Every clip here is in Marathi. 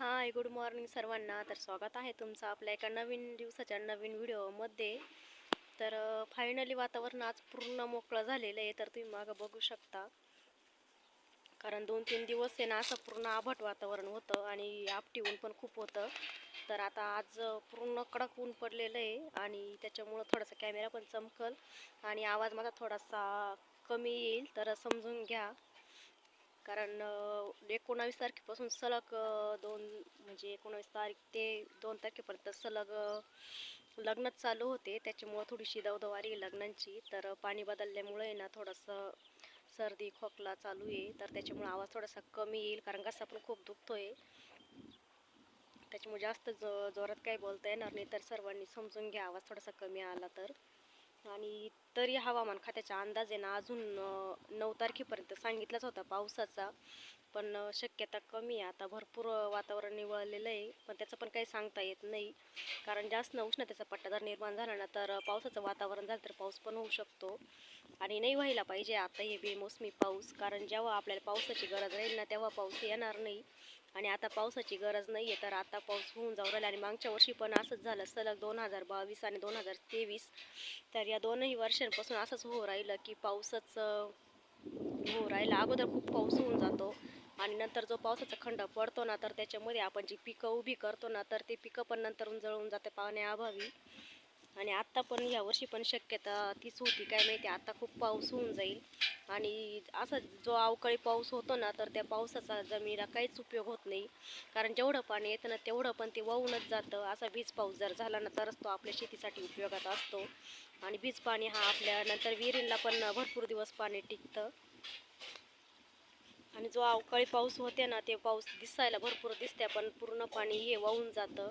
हाय गुड मॉर्निंग सर्वांना. तर स्वागत आहे तुमचं आपल्या एका नवीन दिवसाच्या नवीन व्हिडिओमध्ये. तर फायनली वातावरण आज पूर्ण मोकळं झालेलं आहे तर तुम्ही मागं बघू शकता. कारण दोन तीन दिवस आहे ना असं पूर्ण आभट वातावरण होतं आणि आपटी ऊन पण खूप होतं. तर आता आज पूर्ण कडक ऊन पडलेलं आहे आणि त्याच्यामुळं थोडासा कॅमेरा पण चमकल आणि आवाज माझा थोडासा कमी येईल तर समजून घ्या. कारण म्हणजे एकोणावीस तारखेपासून सलग दोन म्हणजे एकोणावीस तारीख ते दोन तारखेपर्यंत सलग लग्नच चालू होते. त्याच्यामुळं थोडीशी दवदवारी लग्नांची. तर पाणी बदलल्यामुळे ना थोडंसं सर्दी खोकला चालू आहे. तर त्याच्यामुळे आवाज थोडासा कमी येईल. कारण घसा पण खूप दुखतोय. त्याच्यामुळे जास्त जो जोरात काही बोलता येणार नाही. तर सर्वांनी समजून घ्या. आवाज थोडासा कमी आला तर. आणि तरी हवामान खात्याचा अंदाज आहे ना अजून नऊ तारखेपर्यंत सांगितलाच होता पावसाचा. पण शक्यता कमी आहे. आता भरपूर वातावरण निवळलेलं आहे. पण त्याचं पण काही सांगता येत नाही. कारण जास्त उष्णतेचा पट्टा जर निर्माण झाला ना तर पावसाचं वातावरण झालं तर पाऊस पण होऊ शकतो. आणि नाही व्हायला पाहिजे. आता हे बेमोसमी पाऊस. कारण जेव्हा आपल्याला पावसाची गरज राहील ना तेव्हा पाऊस येणार नाही. आणि आता पावसाची गरज नाही आहे तर आता पाऊस होऊन जाऊ राहिला. आणि मागच्या वर्षी पण असंच झालं. सलग दोन हजार बावीस आणि दोन हजार तेवीस तर या दोनही वर्षांपासून असंच हो राहिलं की पाऊसच होऊ हो राहिला. अगोदर खूप पाऊस होऊन जातो आणि नंतर जो पावसाचा खंड पडतो ना तर त्याच्यामध्ये आपण जी पिकं उभी करतो ना तर ते पिकं पण नंतर जळून जाते पाण्याअभावी. आणि आत्ता पण या वर्षी पण शक्यता तीच होती. काय माहिती आता खूप पाऊस होऊन जाईल. आणि असा जो अवकाळी पाऊस होतो ना तर त्या पावसाचा जमिनीला काहीच उपयोग होत नाही. कारण जेवढं पाणी येतं ना तेवढं पण ते वाहूनच जातं. असा वीज पाऊस जर झाला ना तरच तो आपल्या शेतीसाठी उपयोगात असतो. आणि वीज पाणी हा आपल्या नंतर विहिरींना पण भरपूर दिवस पाणी टिकतं. आणि जो अवकाळी पाऊस होते ना ते पाऊस दिसायला भरपूर दिसते पण पूर्ण पाणी हे वाहून जातं.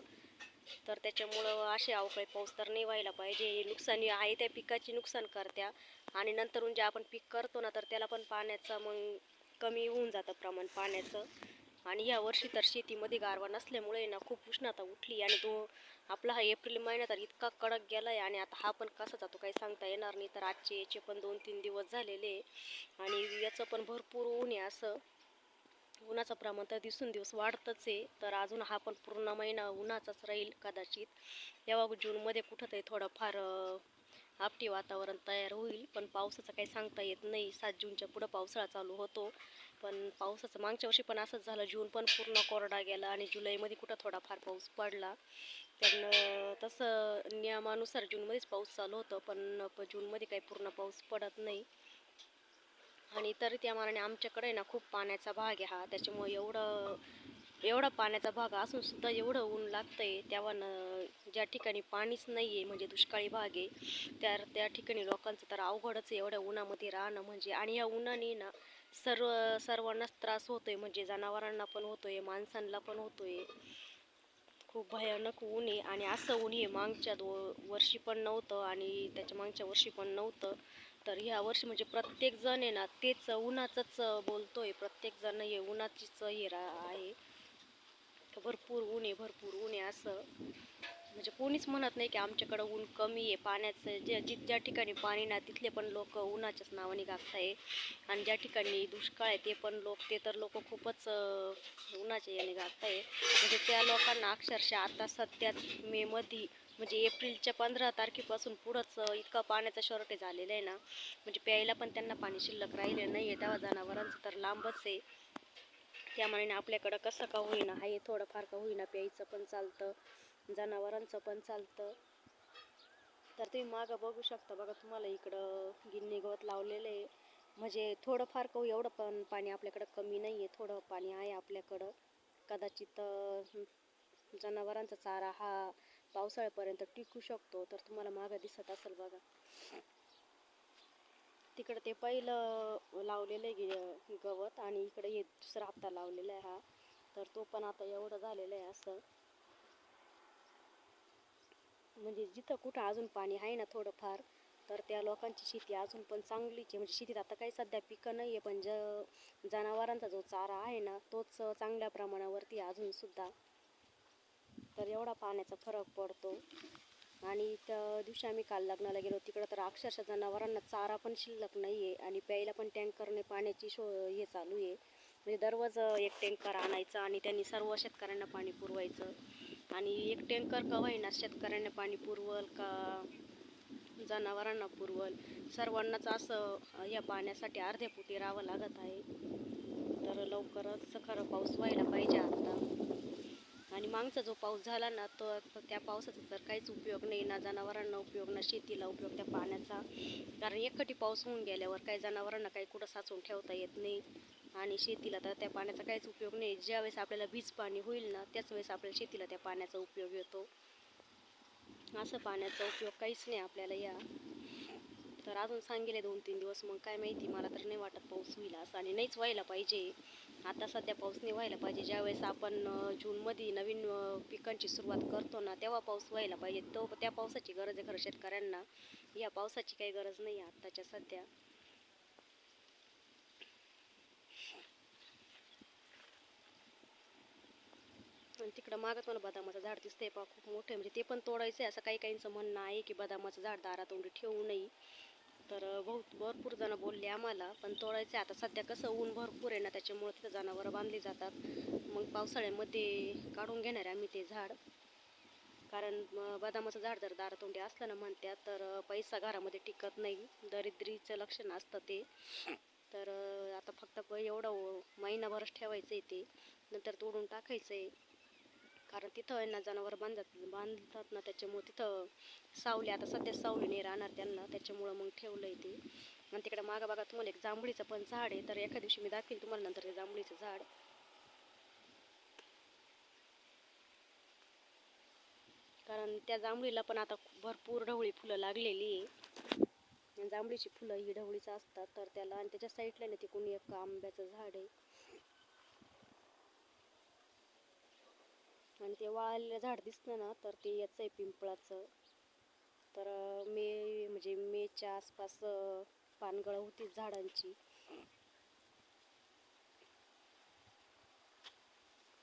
तर त्याच्यामुळं असे अवकाळी पाऊस तर नाही व्हायला पाहिजे. नुकसानी आहे त्या पिकाची नुकसान करत्या. आणि नंतरून जे आपण पीक करतो ना तर त्याला पण पाण्याचं मग कमी होऊन जातं प्रमाण पाण्याचं. आणि या वर्षी तर शेतीमध्ये गारवा नसल्यामुळे ना खूप उष्णता उठली आणि तो आपला हा एप्रिल महिना तर इतका कडक गेला आहे आणि आता हा पण कसा जातो काही सांगता येणार नाही. तर आजचे याचे पण दोन तीन दिवस झालेले आणि याचं पण भरपूर ऊन आहे असं. उन्हाचं प्रमाण तर दिसून दिवस वाढतच आहे. तर अजून हा पण पूर्ण महिना उन्हाचाच राहील कदाचित. तेव्हा जूनमध्ये कुठंतरी थोडंफार आपटी वातावरण तयार होईल पण पावसाचं काही सांगता येत नाही. सात जूनच्या पुढं पावसाळा चालू होतो. पण पावसाचं मागच्या वर्षी पण असंच झालं. जून पण पूर्ण कोरडा गेला आणि जुलैमध्ये कुठं थोडाफार पाऊस पडला. त्यानं तसं नियमानुसार जूनमध्येच पाऊस चालू होतं. पण जूनमध्ये काही पूर्ण पाऊस पडत नाही. आणि तरी त्या मानाने आमच्याकडे ना खूप पाण्याचा भाग आहे हा. त्याच्यामुळे एवढं एवढा पाण्याचा भाग असून सुद्धा एवढं ऊन लागतं आहे तेव्हा न ज्या ठिकाणी पाणीच नाही आहे म्हणजे दुष्काळी भाग आहे त्या त्या ठिकाणी लोकांचं तर अवघडच आहे एवढ्या उन्हामध्ये राहणं म्हणजे. आणि या उन्हाने ना सर्व सर्वांनाच त्रास होतो आहे म्हणजे जनावरांना पण होतो आहे माणसांना पण होतो आहे खूप भयानक ऊन आहे आणि असं ऊन हे मागच्या दो वर्षी पण नव्हतं आणि त्याच्या मागच्या वर्षी पण नव्हतं. तर ह्या वर्षी म्हणजे प्रत्येक जण आहे ना तेच उन्हाचंच बोलतोय. प्रत्येक जण हे उन्हाचीच हे रा आहे. भरपूर ऊन आहे भरपूर ऊन आहे असं. म्हणजे कोणीच म्हणत नाही की आमच्याकडं ऊन कमी आहे. पाण्याचं ज्या जि ज्या ठिकाणी पाणी ना तिथले पण लोक उन्हाच्याच नावाने गागताय आणि ज्या ठिकाणी दुष्काळ आहे ते पण लोक ते तर लोक खूपच उन्हाच्या याने गागताय म्हणजे त्या लोकांना अक्षरशः आता सध्याच मेमध्ये म्हणजे एप्रिलच्या पंधरा तारखेपासून पुढंच इतका पाण्याचा शॉर्टेज आलेलं आहे ना. म्हणजे प्यायला पण त्यांना पाणी शिल्लक राहिलेलं नाही आहे तेव्हा जनावरांचं तर लांबच आहे. त्यामुळे आपल्याकडं कसं का होईना आहे थोडंफार का होईना प्यायचं पण चालतं. जनावरांचं पण चालतं. तर तुम्ही मागं बघू शकता बघा तुम्हाला इकडं गिन्नी गवत लावलेलं आहे. म्हणजे थोडंफार का एवढं पण पाणी आपल्याकडं कमी नाही आहे थोडं पाणी आहे आपल्याकडं. कदाचित जनावरांचा चारा हा पावसाळ्यापर्यंत टिकू शकतो तर तुम्हाला मागं दिसत असेल बघा. तिकडं ते पहिलं लावलेलं आहे गवत आणि इकडे हे दुसरा हप्ता लावलेला आहे हा. तर तो पण आता एवढं झालेलं आहे असं. म्हणजे जिथं कुठं अजून पाणी आहे ना थोडंफार तर त्या लोकांची शेती अजून पण चांगलीच आहे. म्हणजे शेतीत आता काही सध्या पिकं नाही आहे पण ज जनावरांचा जो चारा आहे ना तोच चांगल्या प्रमाणावरती अजूनसुद्धा तर एवढा पाण्याचा फरक पडतो. आणि त्या दिवशी आम्ही काल लग्नाला गेलो. तिकडं तर अक्षरशः जनावरांना चारा पण शिल्लक नाही आहे आणि प्यायला पण टँकरने पाण्याची शो हे चालू आहे. म्हणजे दररोज एक टँकर आणायचं आणि त्यांनी सर्व शेतकऱ्यांना पाणी पुरवायचं. आणि एक टँकर का होईना शेतकऱ्यांना पाणी पुरवल का जनावरांना पुरवल? सर्वांनाच असं ह्या या पाण्यासाठी अर्ध्या पुटी राहावं लागत आहे. तर लवकरच खरं पाऊस व्हायला पाहिजे आता. आणि मागचा जो पाऊस झाला ना तर तर त्या पावसाचा तर काहीच उपयोग नाही. ना जनावरांना उपयोग ना शेतीला उपयोग त्या पाण्याचा. कारण एकखटी पाऊस होऊन गेल्यावर काही जनावरांना काही कुठं साचवून ठेवता येत नाही. आणि शेतीला तर त्या पाण्याचा काहीच उपयोग नाही. ज्यावेळेस आपल्याला वीज पाणी होईल ना त्याच वेळेस आपल्याला शेतीला त्या पाण्याचा उपयोग येतो. असं पाण्याचा उपयोग काहीच नाही आपल्याला या. तर अजून सांगेले दोन तीन दिवस मग काय माहिती? मला तर नाही वाटत पाऊस होईल असं. आणि नाहीच व्हायला पाहिजे. आता सध्या पाऊस नाही व्हायला पाहिजे. ज्यावेळेस आपण जूनमध्ये नवीन पिकांची सुरुवात करतो ना तेव्हा पाऊस व्हायला पाहिजे. तो त्या पावसाची गरज आहे खरं शेतकऱ्यांना. या पावसाची काही गरज नाही आहे आत्ताच्या सध्या. आणि तिकडं मागत मला बदामाचं झाड दिसतंय पा खूप मोठं म्हणजे ते पण तोडायचं आहे असं काही काहींचं म्हणणं आहे की बदामाचं झाड दारातोंडी ठेवू नये. तर बहुत भरपूर जण बोलले आम्हाला पण तोडायचं आहे. आता सध्या कसं ऊन भरपूर आहे ना त्याच्यामुळे तिथं जनावरं बांधली जातात. मग पावसाळ्यामध्ये काढून घेणार आहे आम्ही ते झाड. कारण बदामाचं झाड जर दारातोंडी असलं ना म्हणतात तर पैसा घरामध्ये टिकत नाही. दरिद्रीचं लक्षण असतं ते. तर आता फक्त एवढं महिनाभरच ठेवायचं आहे ते. नंतर तोडून टाकायचं आहे कारण तिथं आहे ना जनावर बांधतात बांधतात ना त्याच्यामुळं तिथं सावली आता सध्या सावली नाही राहणार त्यांना त्याच्यामुळं मग ठेवलंय ते. आणि तिकडे मागं तुम्हाला एक जांभळीचं पण झाड आहे तर एका दिवशी मी दाखवीन तुम्हाला नंतर ते जांभळीचं झाड. कारण त्या जांभळीला पण आता भरपूर ढवळी फुलं लागलेली आहे. आणि जांभळीची फुलं ही ढवळीचं असतात तर त्याला आणि त्याच्या साईडला ना तिकडून एक आंब्याचं झाड आहे. आणि ते वाळलेलं झाड दिसलं ना तर ते याचं आहे पिंपळाचं. तर मे म्हणजे मेच्या आसपास पानगळं होती झाडांची.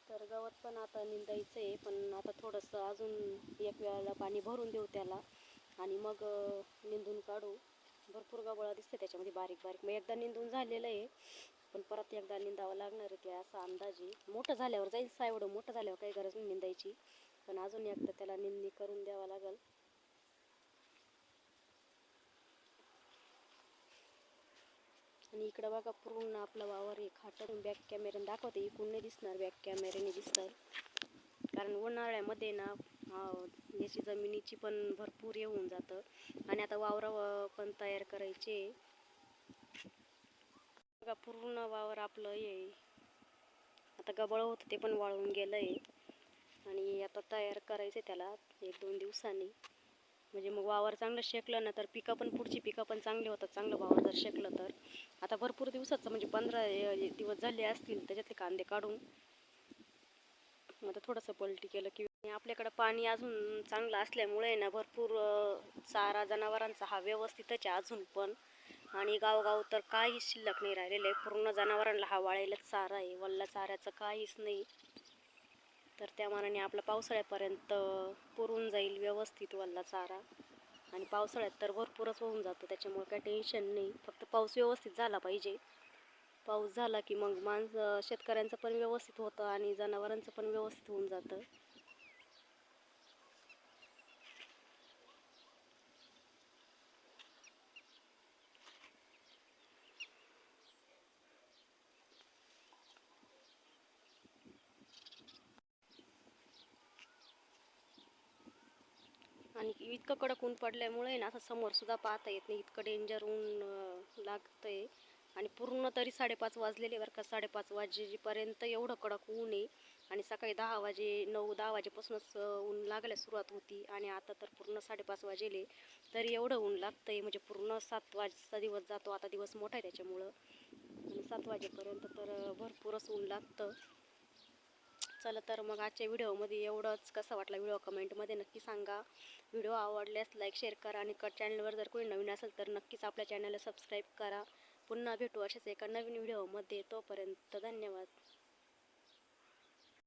तर गवत पण आता निंदायचं आहे पण आता थोडंसं अजून एक वेळाला पाणी भरून देऊ त्याला. आणि मग निंदून काढू. भरपूर गवळा दिसते त्याच्यामध्ये बारीक बारीक मग एकदा निंदून झालेलं आहे. पण परत एकदा निंदावं लागणार आहे ते असा अंदाज आहे मोठं झाल्यावर जाईल. सा एवढं मोठं झाल्यावर काही गरज नाही निंदायची. पण अजून एकदा त्याला निंदणी करून द्यावं लागेल. आणि इकडं बघा पूर्ण आपला वावर हे खाटून बॅक कॅमेऱ्याने दाखवते. इकडून नाही दिसणार बॅक कॅमेऱ्याने दिसतं कारण उन्हाळ्यामध्ये ना याची जमिनीची पण भरपूर येऊन जातं. आणि आता वावर पण तयार करायचे. बघा पूर्ण वावर आपलं हे आहे. आता गबळ होतं ते पण वाळून गेलं आहे आणि आता तयार करायचं त्याला एक दोन दिवसांनी. म्हणजे मग वावर चांगलं शेकलं ना तर पिकं पण पुढची पिकं पण चांगली होतात. चांगलं वावर जर शेकलं तर. आता भरपूर दिवसाचं म्हणजे पंधरा दिवस झाले असतील त्याच्यातले कांदे काढून. मग आता थोडंसं पलटी केलं की आपल्याकडं पाणी अजून चांगलं असल्यामुळे आहे ना भरपूर चारा जनावरांचा हा व्यवस्थितच आहे अजून पण. आणि गावगाव तर काहीच शिल्लक नाही राहिलेलं. आहे पूर्ण जनावरांना हा वाळायला चारा आहे. वल्ला चाऱ्याचं काहीच नाही. तर त्या मानाने आपला पावसाळ्यापर्यंत पुरून जाईल व्यवस्थित वल्ला चारा. आणि पावसाळ्यात तर भरपूरच होऊन जातं. त्याच्यामुळे काही टेन्शन नाही. फक्त पाऊस व्यवस्थित झाला पाहिजे. पाऊस झाला की मग माणसं शेतकऱ्यांचं पण व्यवस्थित होतं आणि जनावरांचं पण व्यवस्थित होऊन जातं. आणि इतकं कडक ऊन पडल्यामुळे ना असं समोरसुद्धा पाहता येत नाही. इतकं डेंजर ऊन लागतं लागतंय. आणि पूर्ण तरी साडेपाच वाजलेले बरं का. साडेपाच वाजेपर्यंत एवढं कडक ऊन आहे. आणि सकाळी दहा वाजे नऊ दहा वाजेपासूनच ऊन लागायला सुरुवात होती. आणि आता तर पूर्ण साडेपाच वाजेले. तरी एवढं ऊन लागतंय. म्हणजे पूर्ण सात वाजचा दिवस जातो. आता दिवस मोठा आहे त्याच्यामुळं. आणि सात वाजेपर्यंत तर भरपूरच ऊन लागतं. चला तर मग आजच्या व्हिडिओमध्ये एवढंच. कसं वाटला व्हिडिओ कमेंटमध्ये नक्की सांगा. व्हिडिओ आवडल्यास लाईक शेअर करा आणि कट चॅनलवर जर कोणी नवीन असेल तर नक्कीच आपल्या चॅनलला सबस्क्राईब करा. पुन्हा भेटू अशाच एका नवीन व्हिडिओमध्ये. तोपर्यंत धन्यवाद.